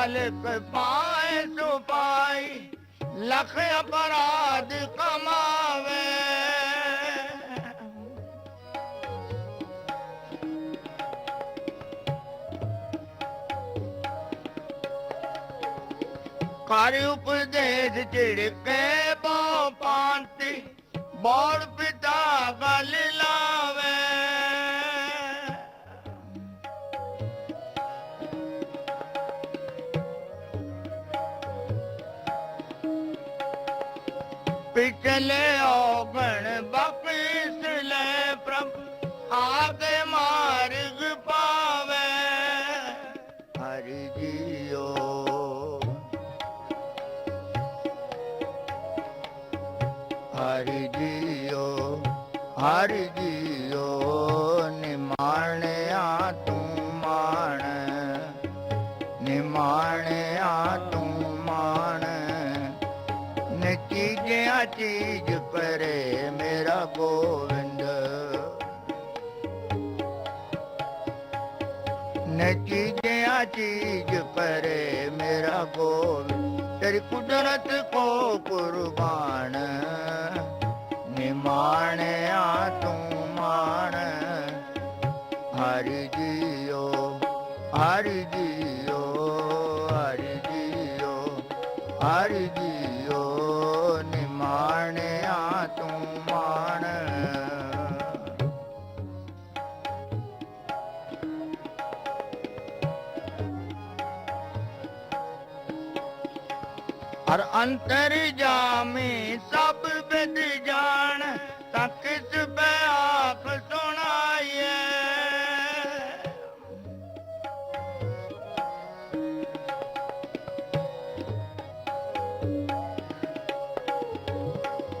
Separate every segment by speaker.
Speaker 1: ਮਾਲਕ ਪਾਏ ਸੁਪਾਈ ਲਖ ਅਪਰਾਧ ਕਮਾਵੇ। ਕਰ ਉਪਦੇਸ਼ ਝਿੜਕੇ ਬੋ ਪਾਂਤੀ ਬੋੜ ਪਿਤਾ ਗਲ ਲਾਵੇ। ਪਿਛਲੇ ਔਗਣ ਬਖਸ਼ ਲੈ ਪ੍ਰਭ ਆਗੇ ਮਾਰਗ ਪਾਵੇ। ਹਰਿ ਜੀਓ। ਹਰਿ ਜੀਓ ਹਰਿ ਜੀਓ। ਚੀਜ਼ ਪਰੇ ਮੇਰਾ ਗੋਵਿੰਦ। ਨੇ ਚੀਜ਼ ਪਰੇ ਮੇਰਾ ਗੋਵਿੰਦ। ਤੇਰੀ ਕੁਦਰਤ ਕੋ ਕੁਰਬਾਨ, ਨਿਮਾਣਿਆ ਤੂੰ ਮਾਣ। ਹਰਿ ਜੀਓ ਹਰਿ ਜੀਓ ਹਰਿ ਜੀਓ ਹਰਿ ਜੀਓ। ਹਰ ਅੰਤਰ ਜਾਮੇ ਸਭ ਵਿਦ ਜਾਣ ਤਾਂ ਕਿਸ ਬੈ ਆਖ ਸੁਣਾਈਏ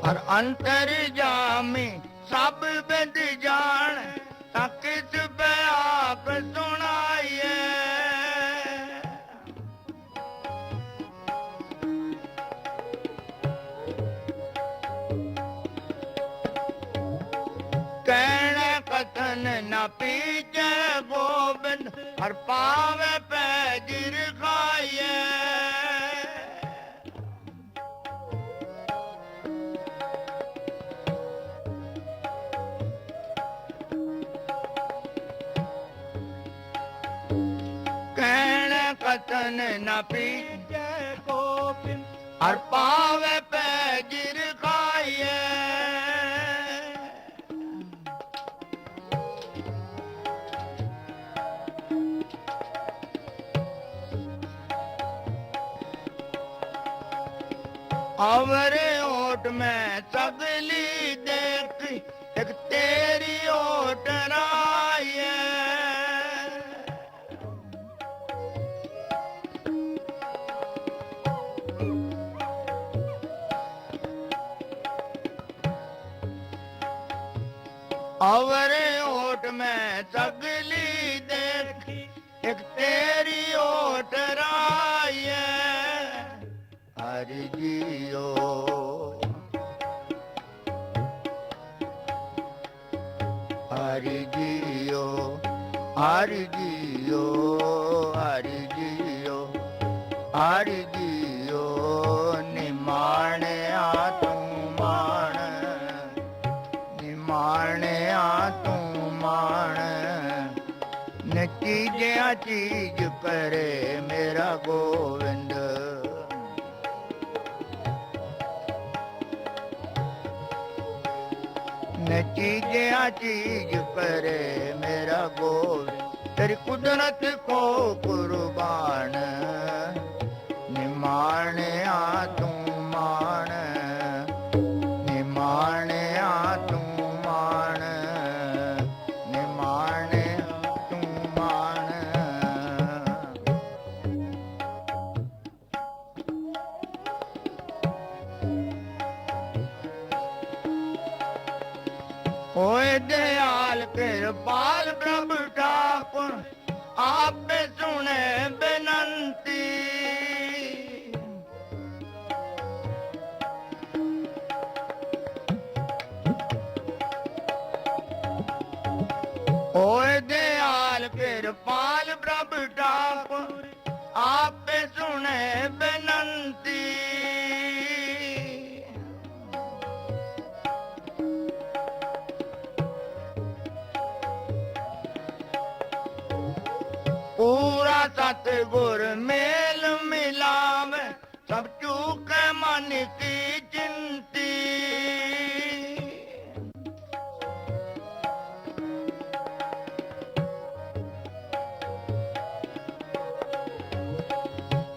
Speaker 1: ਹਰ ਅੰਤਰ ਜਾਮੇ ਕਹਿਣ ਕਥਨ ਨਾ ਪੀਜੈ ਗੋਬਿੰਦ, ਹਰ ਪਾਵੇ ਪੈ ਜਿਰ ਖਾਈਏ ਕਹਿਣ ਕਥਨ ਨਾ ਪੀਜੈ ਗੋਬਿੰਦ, ਹਰ ਪਾਵੇ ਅਵਰੇ ਓਟ ਮੈਂ ਤਬਲੀ ਦੇਖੀ ਇੱਕ ਤੇਰੀ ਓਟ ਰਾਈਏ ਹਰਿ ਜੀਓ ਹਰਿ ਜੀਓ ਹਰਿ ਜੀਓ, ਨਿਮਾਣਿਆ ਤੂੰ ਮਾਣ, ਨਿਮਾਣਿਆ ਤੂੰ ਮਾਣ। ਨਕੀ ਜਿਆ ਚੀਜ ਪਰੇ ਮੇਰਾ ਗੋਵਿੰਦ। ਨਚੀ ਜਿਆ ਚੀਜ ਕਰੇ ਮੇਰਾ ਗੋਵਿੰਦ। ਤੇਰੀ ਕੁਦਰਤ ਕੋ ਕੁਰਬਾਨ ਨਿਮਾਣ ਆਪੇ ਸਤ ਗੁਰ ਮੇਲ ਮਿਲਾਵੇ, ਸਭ ਚੂਕੇ ਮਨ ਕੀ ਚਿੰਤੀ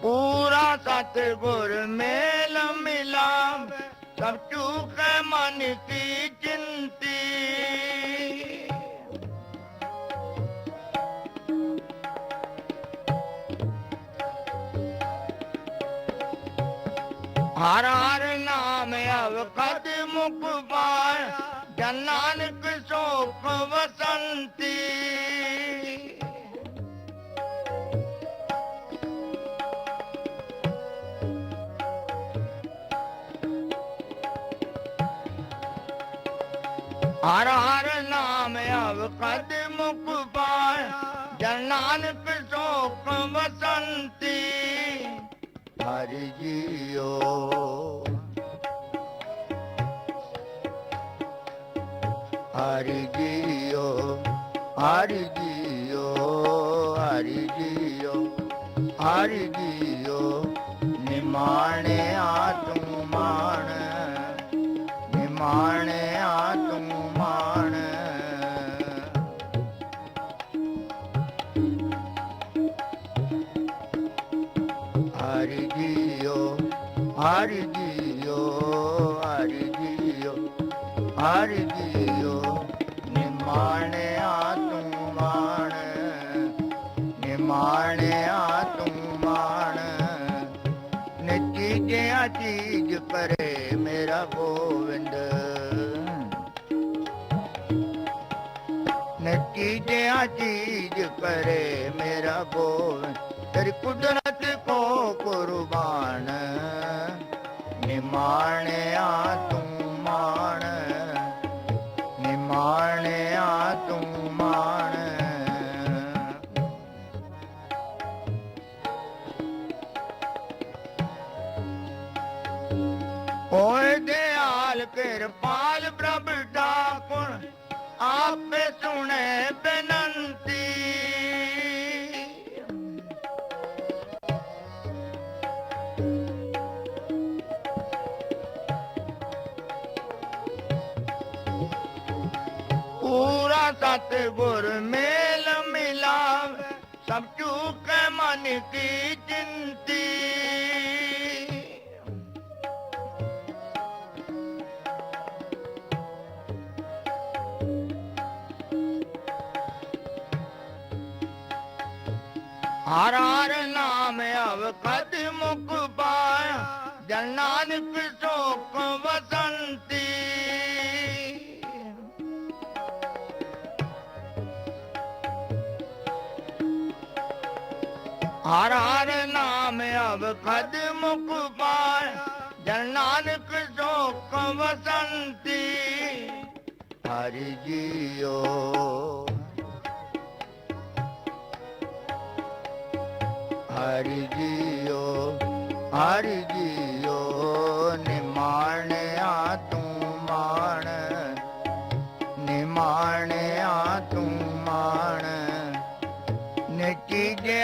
Speaker 1: ਪੂਰਾ ਸਤ ਗੁਰ ਮੇਲ ਮਿਲਾਵੇ, ਸਭ ਚੂਕੇ ਮਨ ਕੀ ਚਿੰਤੀ ਹਰ ਹਰ ਨਾਮ ਅਵਕਦ ਮੁਖ ਪਾਰ, ਜਨ ਨਾਨਕ ਸੋਖ ਵਸੰਤੀ। ਹਰ ਹਰ ਨਾਮ ਅਵਕਦ ਮੁਖ ਪਾਰ, ਜਨ ਨਾਨਕ ਸੋਖ ਵਸੰਤੀ। ਹਰਿ ਜੀਓ। ਹਰਿ ਜੀਓ ਹਰਿ ਜੀਓ ਹਰਿ ਜੀਓ ਹਰਿ ਜੀਓ। ਨਿਮਾਣਿਆ ਤੂੰ ਮਾਣ ਨਿਮਾਣਿਆ ਨਚੀਜਿਆ ਚੀਜ ਪਰੇ ਮੇਰਾ ਗੋਵਿੰਦ। ਨਤੀਜਿਆ ਚੀਜ ਪਰੇ ਮੇਰਾ ਗੋਵਿੰਦ। ਤੇਰੀ ਕੁਦਰਤ ਕੋ ਕੁਰਬਾਨ। ਨਿਮਾਣਿਆ ਪੂਰਾ ਸਤ ਗੁਰ ਮੇਲ ਮਿਲਾਵੇ। ਸਭ ਚੂਕੇ ਮਨ ਕੀ ਚਿੰਤੀ। ਹਰ ਹਰ ਨਾਮ ਅਵਕਦ ਮੁਖ ਪਾਇਆ। ਜਨ ਨਾਨਕ ਸ਼ੋਕ ਵਸੰਤੀ ਹਰ ਹਰ ਨਾਮ ਅਵਕਦ ਮੁਖ ਪਾਇਆ ਜਨ ਨਾਨਕ ਸੋਖ ਵਸੰਤੀ ਹਰਿ ਜੀਓ ਹਰਿ ਜੀਓ ਹਰਿ ਜੀਓ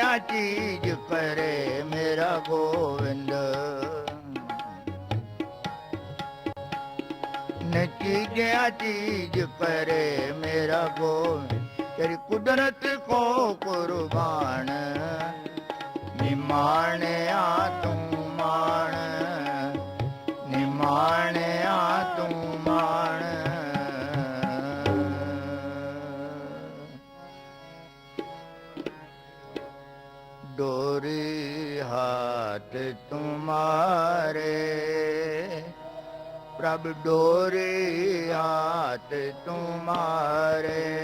Speaker 1: ਨਚੀਜਿਆ ਚੀਜ ਪਰੇ ਮੇਰਾ ਗੋਵਿੰਦ। ਨਚੀਜਿਆ ਚੀਜ ਪਰੇ ਮੇਰਾ ਗੋਵਿੰਦ। ਤੇਰੀ ਕੁਦਰਤ ਕੋ ਕੁਰਬਾਨ, ਨਿਮਾਣਿਆ ਤੂੰ ਮਾਣ, ਨਿਮਾਣਿਆ ਤੂੰ ਮਾਣ। ਡੋਰੀ ਹਾਥ ਤੁਮਾਰੇ। ਪ੍ਰਭ ਡੋਰੀ ਹਾਥ ਤੁਮਾਰੇ।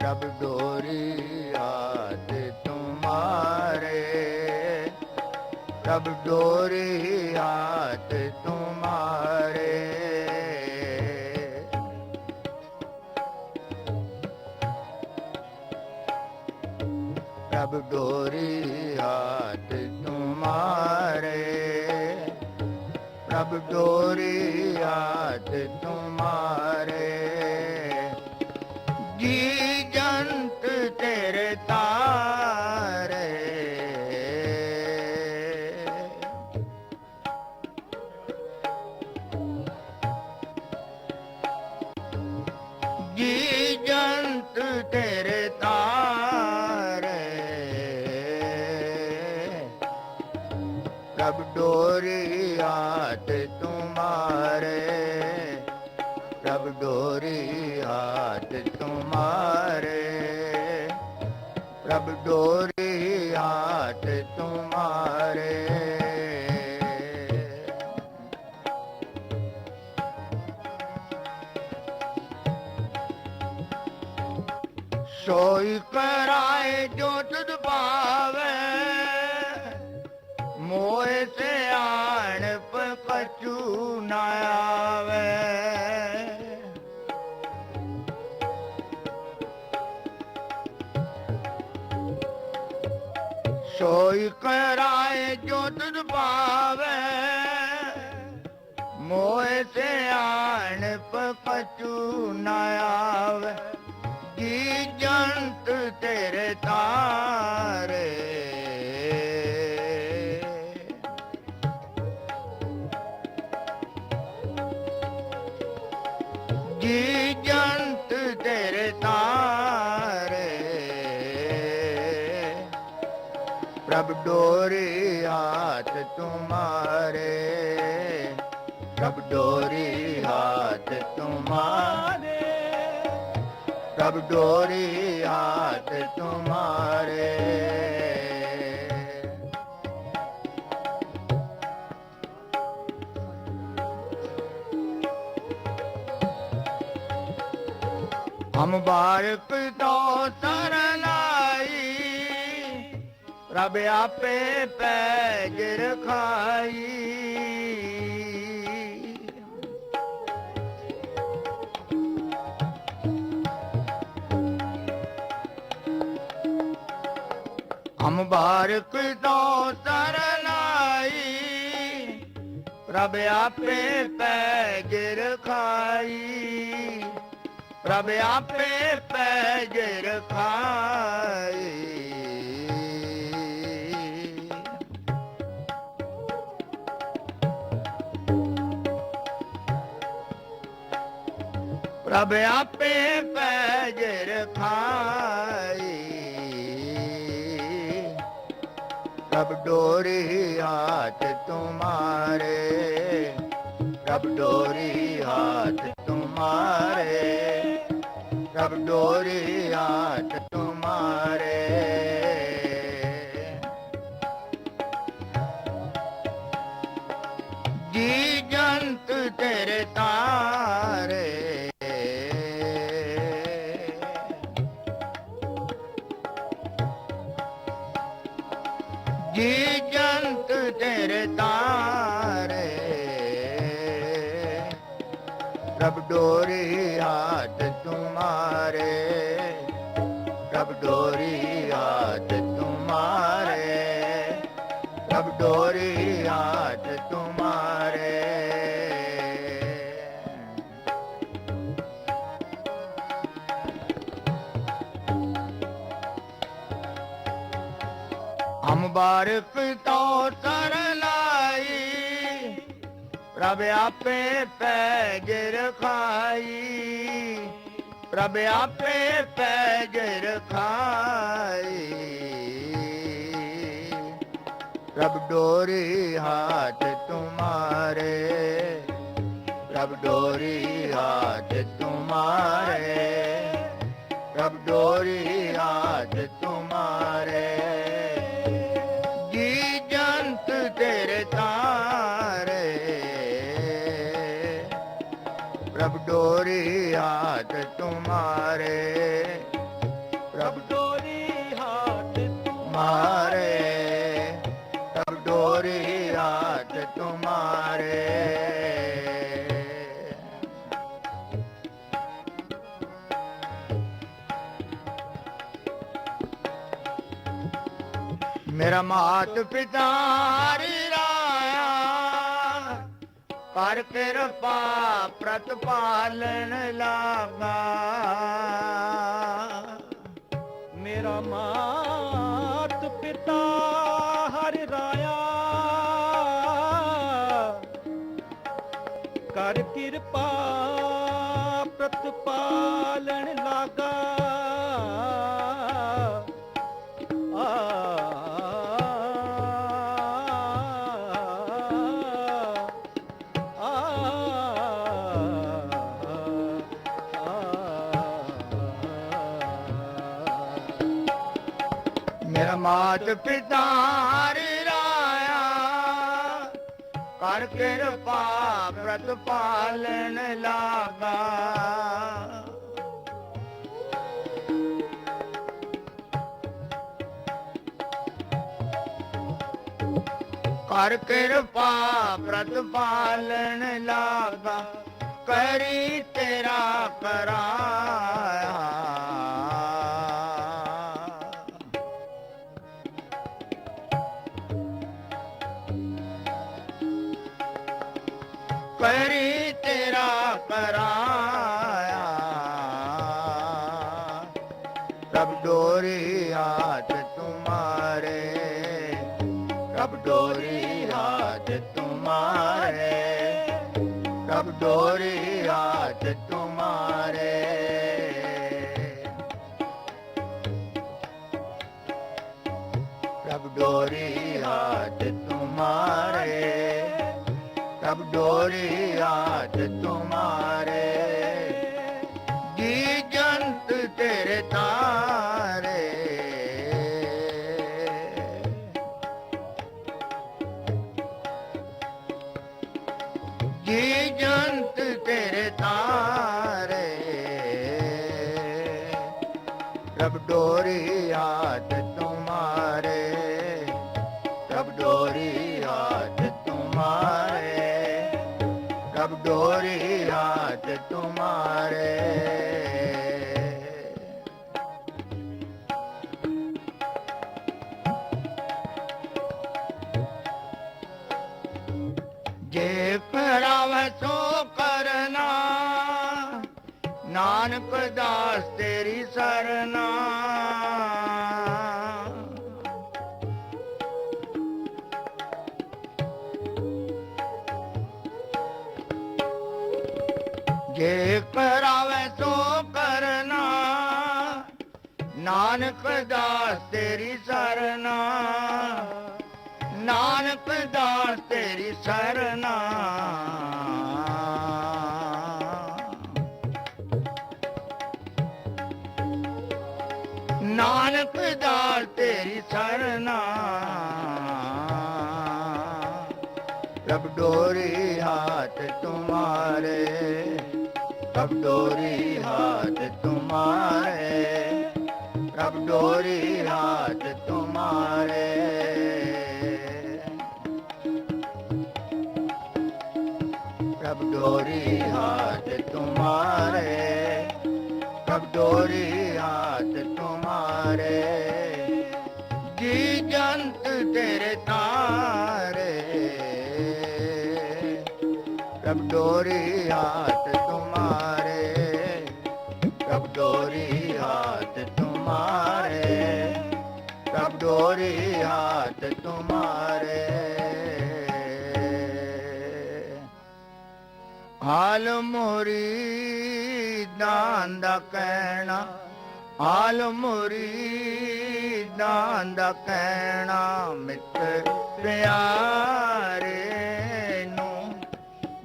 Speaker 1: ਪ੍ਰਭ ਡੋਰੀ ਹਾਥ ਤੁਮਾਰੇ। ਪ੍ਰਭ ਡੋਰੀ ਹਾਥ ਤੁਮਾਰੇ। ਪ੍ਰਭ ਡੋਰੀ ਹਾਥ ਤੁਮਾਰੇ ਪ੍ਰਭ ਡੋਰੀ ਹਾਥ ਤੁਮਾਰੇ ਜੀ ਜੰਤ ਤੇਰੇ ਤਾਰੇ senador ਸੋਈ ਕਰਾਏ ਜੋ ਤੁਧ ਪਾਵੇ ਮੋਏ ਤੇ ਆਣ ਪਪਚੂ ਨਾ ਆਵੇ। ਕੀ ਜੰਤ ਤੇਰੇ ਤਾਂ डोरी हाथ तुम्हारे कब डोरी हाथ तुम्हारे कब डोरी हाथ तुम्हारे हम बार पिता सरला ਰੱਬ ਆਪੇ ਪੈਜ ਰਖਾਈ ਹਮ ਬਾਰਕ ਤੋਂ ਤਰਨਾਈ ਰੱਬ ਆਪੇ ਪੈਜ ਖਾਈ। ਰੱਬ ਆਪੇ ਪੈਜ ਰਖਾਈ ਪ੍ਰਭ ਆਪੇ ਪੈਜਰ ਖਾਈ। ਪ੍ਰਭ ਡੋਰੀ ਹੱਥ ਤੁਮਾਰੇ ਪ੍ਰਭ ਡੋਰੀ ਹੱਥ ਤੁਮਾਰੇ ਪ੍ਰਭ ਡੋਰੀ ਹੱਥ ਤੁਮਾਰੇ ਜੀ ਜੰਤ ਤੇਰੇ ਰਬ ਡੋਰੀ ਹੱਥ ਤੁਮਾਰੇ ਰਬ ਡੋਰੀ ਹੱਥ ਤੁਮਾਰੇ ਰਬ ਡੋਰੀ ਹੱਥ ਤੁਮਾਰੇ ਹਮ ਬਾਰ ਪ੍ਰਭ ਆਪੇ ਪੈਜ ਰਖਾਈ ਪ੍ਰਭ ਆਪੇ ਪੈਜ ਰਖਾਈ ਪ੍ਰਭ ਡੋਰੀ ਹਾਥ ਤੁਮਾਰੇ ਪ੍ਰਭ ਡੋਰੀ ਹਾਥ ਤੁਮਾਰੇ ਪ੍ਰਭ ਡੋਰੀ ਹਾਥ ਤੁਮਾਰੇ डोरी हाथ तुम्हारे प्रभ डोरी हाथ तुम्हारे प्रभ डोरी हाथ तुम्हारे मेरा मात पिता हरी ਕਰ ਕਿਰਪਾ ਪ੍ਰਤਪਾਲਨ ਲਾਗਾ।
Speaker 2: ਮੇਰਾ ਮਾਤ ਪਿਤਾ ਹਰਿ ਰਾਇਆ। ਕਰ ਕਿਰਪਾ ਪ੍ਰਤਪਾਲਣ ਲਾਗਾ। ਮੇਰਾ
Speaker 1: ਮਾਤ ਪਿਤਾ ਹਰਿ ਰਾਇਆ। ਕਰ ਕਿਰਪਾ ਪ੍ਰਤਪਾਲਨ ਲਾਗਾ। ਕਰ ਕਿਰਪਾ ਪ੍ਰਤਪਾਲਨ ਲਾਗਾ। ਕਰੀ ਤੇਰਾ ਕਰਾਇਆ। रब डोरी हाथ तुम्हारे रब डोरी हाथ तुम्हारे रब डोरी हाथ तुम्हारे रब डोरी हाथ तुम्हारे जी जंत तेरे तारे ਤੇਰੇ। ਤਾਰੇ ਰਬ ਡੋਰੀ ਹਾਥ ਤੁਮਾਰੇ ਰਬ ਡੋਰੀ ਹਾਥ ਤੁਮਾਰੇ ਰਬ ਡੋਰੀ ਹਾਥ ਤੁਮਾਰੇ ਦਾਸ ਤੇਰੀ ਸਰਨਾ। ਜੇ ਕਰਾਵੇ ਸੋ ਕਰਨਾ, ਨਾਨਕ ਦਾਸ ਤੇਰੀ ਸਰਨਾ। ਨਾਨਕ ਦਾਸ ਤੇਰੀ ਸਰਨਾ। ਨਾਨਕ ਦਾਸ ਤੇਰੀ ਸਰਨਾ। ਰਬ ਡੋਰੀ ਹਾਥ ਤੁਮਾਰੇ, ਰਬ ਡੋਰੀ ਹਾਥ ਤੁਮਾਰੇ, ਰਬ ਡੋਰੀ ਹਾਥ ਤੁਮਾਰੇ। ਰਬ ਡੋਰੀ ਹਾਥ ਤੁਮਾਰੇ, ਰਬ ਡੋਰੀ ਹਾਥ ਪਿਆਰੇ ਜੀ ਜੰਤ ਤੇਰੇ ਤਾਰੇ। ਰਬ ਡੋਰੀ ਹਾਥ ਤੁਮਾਰੇ ਰਬ ਡੋਰੀ ਹਾਥ ਤੁਮਾਰੇ ਰਬ ਡੋਰੀ ਹਾਥ ਤੁਮਾਰੇ ਹਾਲ ਮੋਰੀ ਦਾਨ ਦਾ ਕਹਿਣਾ ਹਾਲ ਮੁਰੀਦਾਂ ਦਾ ਕਹਿਣਾ ਮਿੱਤਰ ਪਿਆਰੇ ਨੂੰ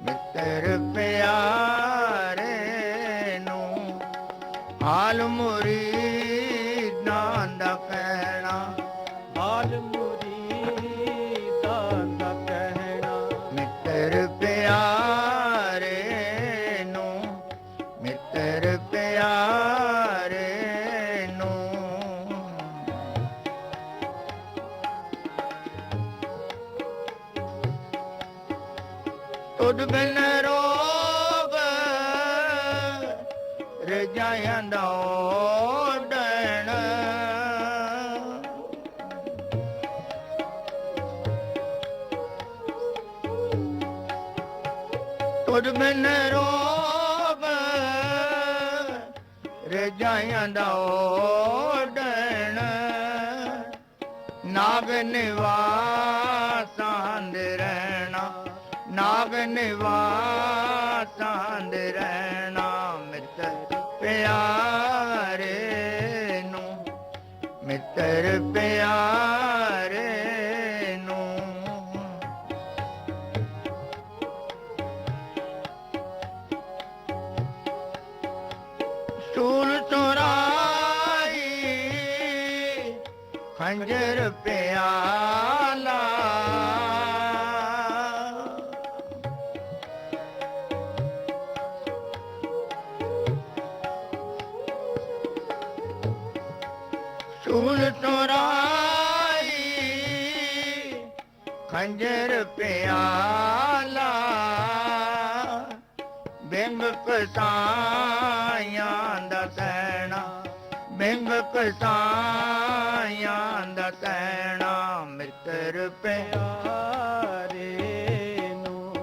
Speaker 1: ਮਿੱਤਰ ਪਿਆਰੇ ਨੂੰ। ਹਾਲ ਮੁਰੀਦਾਂ ਤੁਧ ਬਿਨ ਰੋਗ ਰਜਾਇਆਂ ਦਾ ਓਡਣ ਤੁਧ ਬਿਨ ਰੋਗ ਰਜਾਇਆਂ ਦਾ ਓਡਣ ਨਾਗ ਨਿਵਾ ਨਾਗ ਨਿਵਾਸਾਂ ਰਹਿਣਾ ਮਿੱਤਰ ਪਿਆਰੇ ਨੂੰ ਮਿੱਤਰ ਪਿਆਰੇ ਨੂੰ। ਸੂਲ ਚੋਰਾਈ ਖੰਜਰ ਪਿਆਲਾ ਪਿਆਲਾ ਬਿੰਗ ਕਸਾਈਆਂ ਦਾ ਸੈਣਾ ਬਿੰਗ ਕਸਾਈਆਂ ਦਾ ਸੈਣਾ ਮਿੱਤਰ
Speaker 2: ਪਿਆਰੇ ਨੂੰ,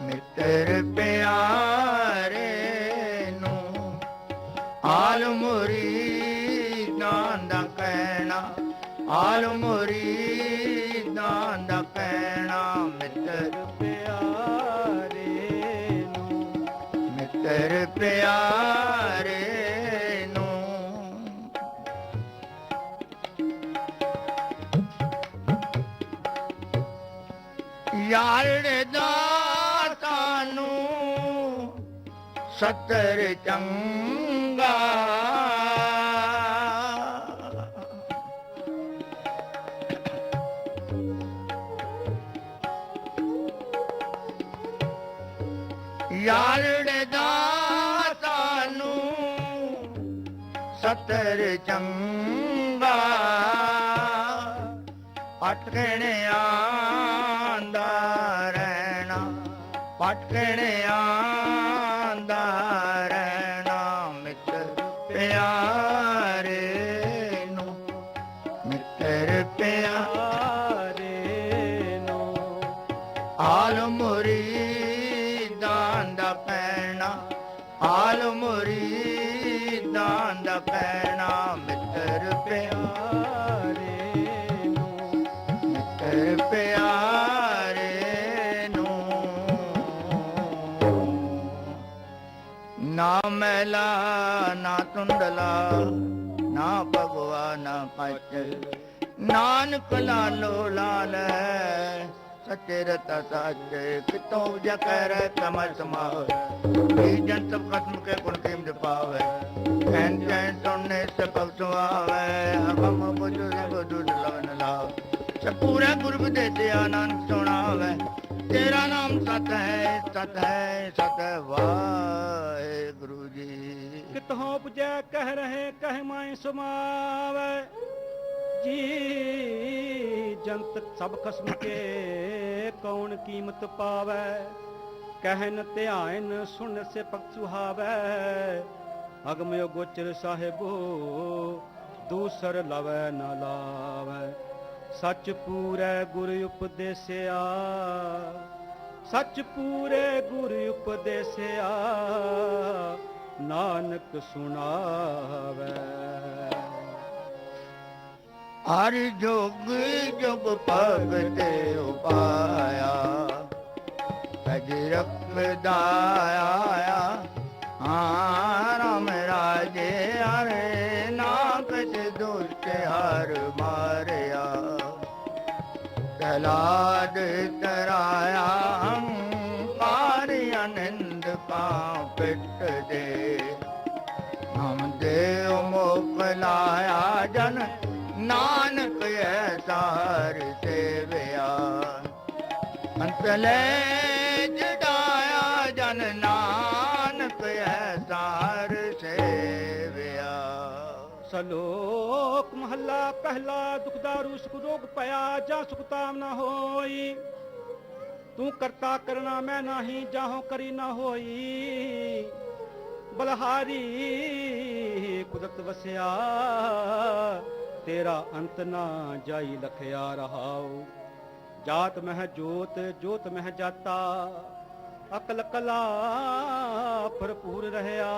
Speaker 1: ਮਿੱਤਰ ਪਿਆਰੇ ਨੂੰ। ਆਲ ਮੁਰੀਦਾਂ ਦਾ ਕਹਿਣਾ ਆਲ ਮੁਰੀਦਾਂ
Speaker 2: ਪਿਆਰੇ ਨੂੰ।
Speaker 1: ਯਾਰ ਦਾ ਤਾਨੂੰ ਸਤਰ ਚੰਗਾ। ਯਾਰ ਸਤਰ ਚੰਗਾ ਪਟਕਣ ਆਂਦਾ ਰਹਿਣਾ ਪਟਕਣ ਆਂਦਾ ਮੈਲਾ ਨਾ ਤੁੰਡਲਾ ਨਾ ਭਗਵਾ ਨਾ ਪਚ ਨਾਨਕ ਲਾਲੋ ਲਾਲ ਸੱਚੇ ਰਤਾ ਸੱਚ ਕਿਤੋਂ ਜਕਰ ਕਮਲ ਸਮਾਵ ਇਹ ਜਨ ਸਭ ਖਤਮ ਕੇ ਗੁਣ ਕੀਮ ਦੇ ਪਾਵੇ ਐਨ ਜੈਨ ਸੁਣਨੇ ਸਭ ਸੁਆਵੇ ਹਮ ਬੁੱਧ ਦੇ ਦੁੱਧ ਲਵਨ ਲਾਵ ਸਪੂਰਾ ਗੁਰਬ ਦੇ ਤੇ ਆਨੰਦ ਸੁਣਾਵੇ ਤੇਰਾ ਨਾਮ ਸਤ ਹੈ ਸਤ ਹੈ, ਸਤ ਵਾਹਿਗੁਰੂ ਜੀ।
Speaker 2: ਕਿਤੋਂ ਪੁਜੈ ਕਹਿ ਰਹੇ, ਕਹਿ ਮਾਈ ਸੁਮਾਵੇ। ਜੀ ਜੰਤ ਸਭ ਖਸਮ ਕੇ ਕੌਣ ਕੀਮਤ ਪਾਵੈ? ਕਹਿਨ ਧਿਆਨ ਸੁਣ ਸੇ ਪਕ ਸੁਹਾਵੇ। ਅਗਮਯ ਗੋਚਰ ਸਾਹਿਬੋ, ਦੂਸਰ ਲਵੈ ਨ ਲਾਵੇ। ਸੱਚ ਪੂਰੈ ਗੁਰ ਉਪਦੇਸਿਆ। ਸੱਚ ਪੂਰੇ ਗੁਰ ਉਪਦੇਸਿਆ। ਨਾਨਕ ਸੁਣਾਵੇ।
Speaker 1: ਹਰ ਜੋਗ ਜੁਗ ਭਗਤੇ ਉਪਾਇਆ। ਸਜ ਰਖਦਾ ਹਾਂ ਰਾਮ ਰਾਜੇ ਹਰੇ ਨਾਕਚ ਦੁਸ਼ਟ ਹਰ ਪ੍ਰਹਲਾਦ ਤਰਾਇਆ ਹੰਕਾਰ ਆਨੰਦ ਕਾ ਪਿੱਟ ਦੇ। ਹਮ ਦੇਵ ਮੋਕਲਾਇਆ ਜਨ ਨਾਨਕ ਐਸਾਰ ਸੇਵਿਆ ਅੰਤਲੇ
Speaker 2: ਸਲੋਕ ਮਹੱਲਾ ਪਹਿਲਾ ਦੁਖਦਾਰੂ ਸੁਖ ਰੋਗ ਪਿਆ, ਜਾਂ ਸੁਖ ਤਾਮ ਨਾ ਹੋਈ। ਤੂੰ ਕਰਤਾ ਕਰਨਾ ਮੈਂ ਨਹੀਂ, ਜਾਹੋ ਕਰੀ ਨਾ ਹੋਈ। ਬਲਹਾਰੀ, ਕੁਦਰਤ ਵਸਿਆ, ਤੇਰਾ ਅੰਤ ਨਾ ਜਾਈ ਲਖਿਆ ਰਹਾਉ। ਜਾਤ ਮਹਿ ਜੋਤ ਜੋਤ ਮਹਿ ਜਾਤਾ, ਅਕਲ ਕਲਾ ਭਰਪੂਰ ਰਹਿਆ।